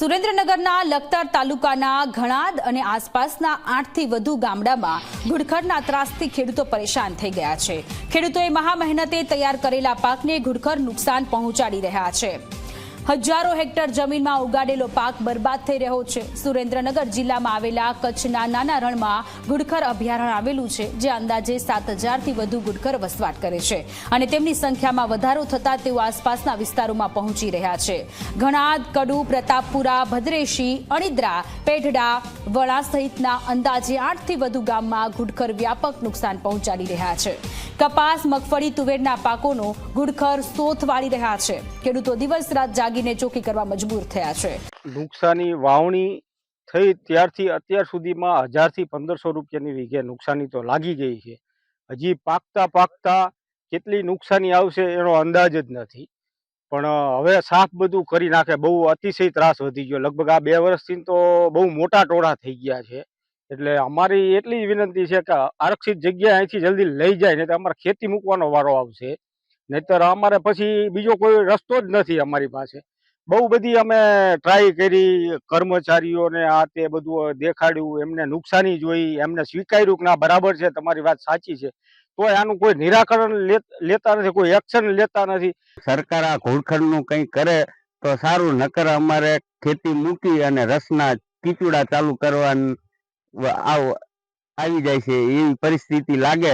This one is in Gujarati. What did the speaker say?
સુરેન્દ્રનગરના લખતર તાલુકાના ઘણાદ અને આસપાસના આઠથી વધુ ગામડામાં ઘુડખરના ત્રાસથી ખેડૂતો પરેશાન થઈ ગયા છે. ખેડૂતોએ મહા મહેનતે તૈયાર કરેલા પાકને ઘુડખર નુકસાન પહોંચાડી રહ્યા છે. હજારો હેક્ટર જમીનમાં ઉગાડેલો પાક બરબાદ થઈ રહ્યો છે. સુરેન્દ્રનગર જિલ્લામાં આવેલા કચ્છના નાના રણમાં ગુડખર અભયારણ્ય આવેલું છે, જે અંદાજે સાત હજારથી વધુ ગુડખર વસવાટ કરે છે અને તેમની સંખ્યામાં વધારો થતાં તેઓ આસપાસના વિસ્તારોમાં પહોંચી રહ્યા છે. ઘણાદ, કડુ, પ્રતાપપુરા, ભદ્રેશી, અણિદ્રા, પેઢડા વળા સહિતના અંદાજે આઠથી વધુ ગામમાં ગુડખર વ્યાપક નુકસાન પહોંચાડી રહ્યા છે. કપાસ, મગફળી, તુવેરના પાકોનો ગુડખર સોથ વાળી રહ્યા છે. ખેડૂતો દિવસ રાત જાગીને ચોકી કરવા મજબૂર થયા છે. નુકસાની વાવણી થઈ ત્યારથી અત્યાર સુધીમાં હજારથી પંદરસો રૂપિયાની વીઘે નુકસાની તો લાગી ગઈ છે. હજી પાકતા પાકતા કેટલી નુકસાની આવશે એનો અંદાજ જ નથી. પણ હવે સાફ બધું કરી નાખે બહુ અતિશય ત્રાસ વધી ગયો. લગભગ આ બે વર્ષથી તો બહુ મોટા ટોળા થઈ ગયા છે. એટલે અમારી એટલી વિનંતી છે કે આરક્ષિત જગ્યા અહીંથી જલ્દી લઈ જાય, નહીં તો અમારે ખેતી મૂકવાનો વારો આવશે. નહીતર અમારે પછી બીજો કોઈ રસ્તો જ નથી અમારી પાસે. બહુ બધી અમે ટ્રાય કરી કર્મચારીઓને આ તે બધું દેખાડ્યું, એમને નુકસાની જોઈ, એમને સ્વીકાર્યું કે ના, બરાબર છે, તમારી વાત સાચી છે. તોય આનું કોઈ નિરાકરણ લેતા નથી, કોઈ એક્શન લેતા નથી. સરકાર આ ઘોડખડનું કંઈ કરે તો સારું, નકર અમારે ખેતી મૂકી અને રસના કીચુડા ચાલુ કરવા આવી જાય છે એવી પરિસ્થિતિ લાગે